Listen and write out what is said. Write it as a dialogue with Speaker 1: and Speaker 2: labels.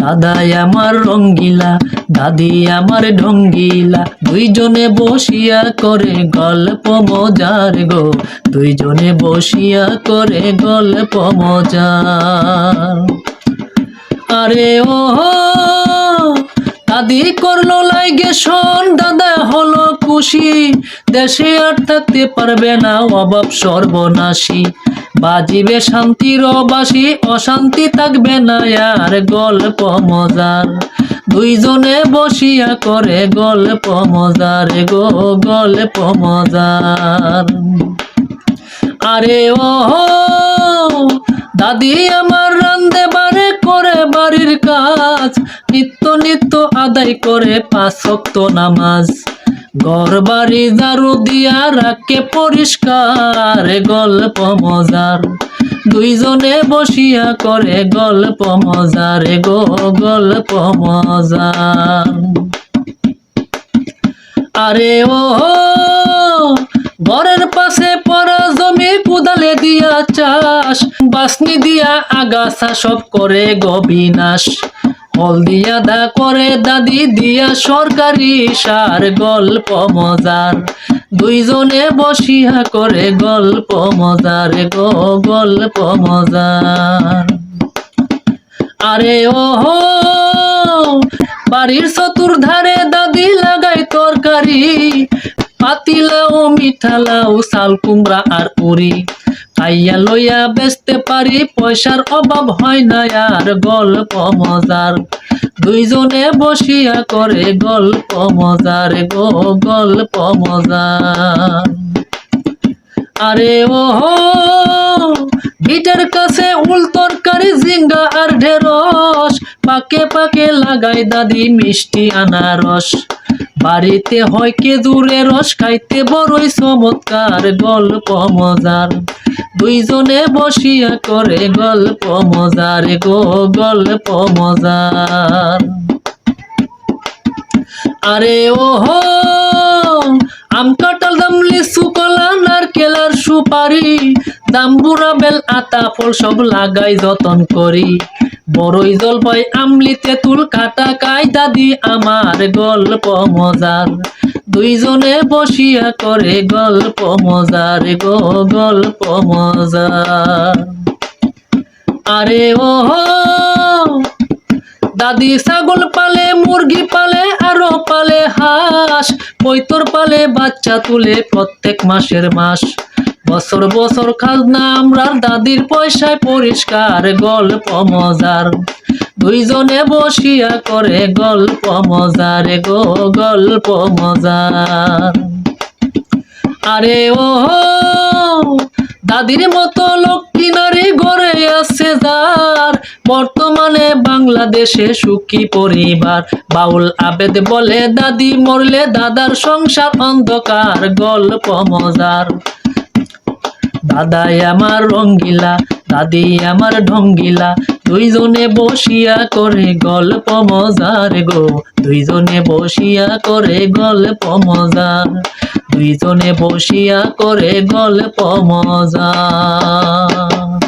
Speaker 1: দাদাই আমার রঙ্গিলা দাদি আমার ঢঙ্গিলা। দুইজনে বসিয়া করে গল্প মজার গো, দুইজনে বসিয়া করে গল্প মজার। আরে ও দাদি করল লাইগে শোন, দাদা হলো দেশে আর থাকতে পারবে না অভাব সর্বনাশী। বাজিবে শান্তির বাসি অশান্তি থাকবে না আর গল্প মজার। দুইজনে বসিয়া করে গল্প মজার গো, গল্প মজার। আরে ও দাদি আমার রান্ধে বারে করে বাড়ির কাজ। নিত্য নিত্য আদায় করে পাঁচ নামাজ। ঘর বাড়ি ঝাড়ু দিয়া রাখে পরিষ্কার গল্প মজার। দুইজনে বসিয়া করে গল্প মজার গো, গল্প মজার। আরে ও ঘরের পাশে পড়া জমি কুদালে দিয়া চাষ, বাসনি দিয়া আগাছা সব করে গবিনাশ হল দিয়া দা করে দাদি দিয়া সরকারি সার, গল্প মজার। দুইজনে বসিয়া করে গল্প মজার গো, গল্প মজার। আরে ও বাড়ির চতুর্ধারে দাদি লাগাই তরকারি। পাতিলাও, মিঠালাও শাল কুমড়া আর উড়ি খাইয়া লইয়া বেচতে পারি, পয়সার অভাব হয় না আর গল্প মজার। দুইজনে বসিয়া করে গল্প মজার গো, গল্প মজার। আরে ও বিটের কাছে উল তরকারি জিঙ্গা আর ঢেরস পাকে পাকে লাগাই দাদি মিষ্টি আনারস। বাড়িতে হয় কেজুরে রস, খাইতে বড়ই চমৎকার গল্প মজার। দুইজনে বসিয়া করে গল্প মজার গো, গল্প মজার। আরে ও হো আম কাঁঠাল, দাম লিচু, কলা, নারকেল আর সুপারি দাম্বুরা বেল, আতা, ফল সব লাগাই যতন করি। বড়ই জলপাই আমলি তেঁতুল কাটা কাই দাদি আমার গল্প মজার। দুইজনে বসিয়া করে গল্প মজার গো, গল্প মজা আরে ও দাদি ছাগল পালে, মুরগি পালে, আরও পালে হাঁস, পৈতর পালে বাচ্চা তুলে প্রত্যেক মাসের মাস। বছর বছর খাজনা আমরার দাদির পয়সায় পরিষ্কার গল্প মজার। দুইজনে বসিয়া করে গল্প মজার গো, গল্প মজার আরে ও দাদির মতো লক্ষ্মী নারী গড়ে আছে যার। বর্তমানে বাংলাদেশে সুখী পরিবার। বাউল আবেদ বলে, দাদি মরলে দাদার সংসার অন্ধকার, গল্প মজার। দাদাই আমার রঙ্গিলা, দাদি আমার ঢঙ্গিলা দুইজনে বসিয়া করে গল্প মজার গো। দুইজনে বসিয়া করে গল্প মজার। দুইজনে বসিয়া করে গল্প মজার।